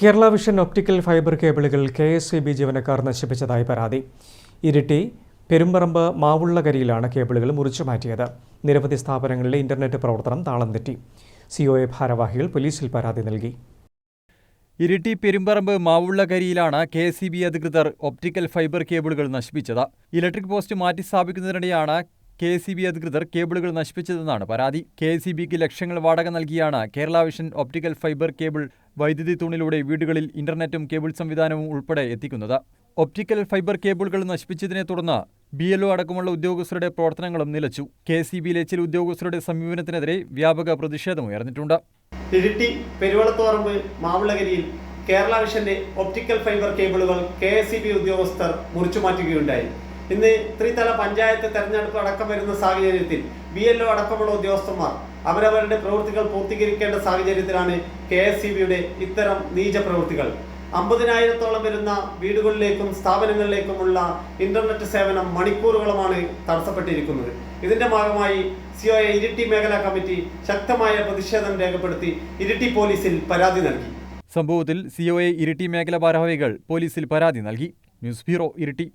Kerala vision optical fibre കേബിളുകൾ K S E B ജീവനക്കാർ നശിപ്പിച്ചതായി പരാതി. ഇരിട്ടി പെരുമ്പറമ്പ് മാവുള്ളകരിയിലാണ് കേബിളുകൾ മുറിച്ചു മാറ്റിയത്. നിരവധി സ്ഥാപനങ്ങളിലെ ഇന്റർനെറ്റ് പ്രവർത്തനം താളം തെറ്റി. സിഒഎ ഭാരവാഹികൾ പോലീസിൽ പരാതി നൽകി. ഇരിട്ടി പെരുമ്പറമ്പ് മാവുള്ളകരിയിലാണ് കെ എസ് ബി അധികൃതർ ഒപ്റ്റിക്കൽ ഫൈബർ കേബിളുകൾ നശിപ്പിച്ചത്. ഇലക്ട്രിക് പോസ്റ്റ് മാറ്റി സ്ഥാപിക്കുന്നതിനിടെയാണ് കെ എസ് ബി അധികൃതർ കേബിളുകൾ നശിപ്പിച്ചതെന്നാണ് പരാതി. കെ എസ് ബിക്ക് ലക്ഷങ്ങൾ വാടക നൽകിയാണ് Kerala Vision optical fibre cable വൈദ്യുതി തൂണിലൂടെ വീടുകളിൽ ഇന്റർനെറ്റും കേബിൾ സംവിധാനവും ഉൾപ്പെടെ എത്തിക്കുന്നത്. ഒപ്റ്റിക്കൽ ഫൈബർ കേബിളുകൾ നശിപ്പിച്ചതിനെ തുടർന്ന് ബി എൽ അടക്കമുള്ള ഉദ്യോഗസ്ഥരുടെ പ്രവർത്തനങ്ങളും നിലച്ചു. കെ സി ബിയിലെ ചില ഉദ്യോഗസ്ഥരുടെ സമീപനത്തിനെതിരെ വ്യാപക പ്രതിഷേധമുയർന്നിട്ടുണ്ട് ഇരിട്ടി പെരുവളത്തോറമ്പ് മാവിളകരിയിൽ കേരള വിഷന്റെ ഒപ്റ്റിക്കൽ ഫൈബർ കേബിളുകൾ കെ എസ് സി ബി ഉദ്യോഗസ്ഥർ മുറിച്ചു മാറ്റുകയുണ്ടായി ഇന്ന് ത്രിതല പഞ്ചായത്ത് തെരഞ്ഞെടുപ്പ് അടക്കം വരുന്ന സാഹചര്യത്തിൽ ബി എൽ അടക്കമുള്ള ഉദ്യോഗസ്ഥന്മാർ അവരവരുടെ പ്രവൃത്തികൾ പൂർത്തീകരിക്കേണ്ട സാഹചര്യത്തിലാണ് കെ എസ് സി ബിയുടെ ഇത്തരം നീച പ്രവൃത്തികൾ. അമ്പതിനായിരത്തോളം വരുന്ന വീടുകളിലേക്കും സ്ഥാപനങ്ങളിലേക്കുമുള്ള ഇന്റർനെറ്റ് സേവനം മണിക്കൂറുകളുമാണ് തടസ്സപ്പെട്ടിരിക്കുന്നത്. ഇതിന്റെ ഭാഗമായി സിഒ ഇരിട്ടി മേഖലാ കമ്മിറ്റി ശക്തമായ പ്രതിഷേധം രേഖപ്പെടുത്തി ഇരിട്ടി പോലീസിൽ പരാതി നൽകി. സംഭവത്തിൽ സിഒഎ ഇരിട്ടി മേഖല ഭാരവാഹികൾ പോലീസിൽ പരാതി നൽകി. News bureau Iritty.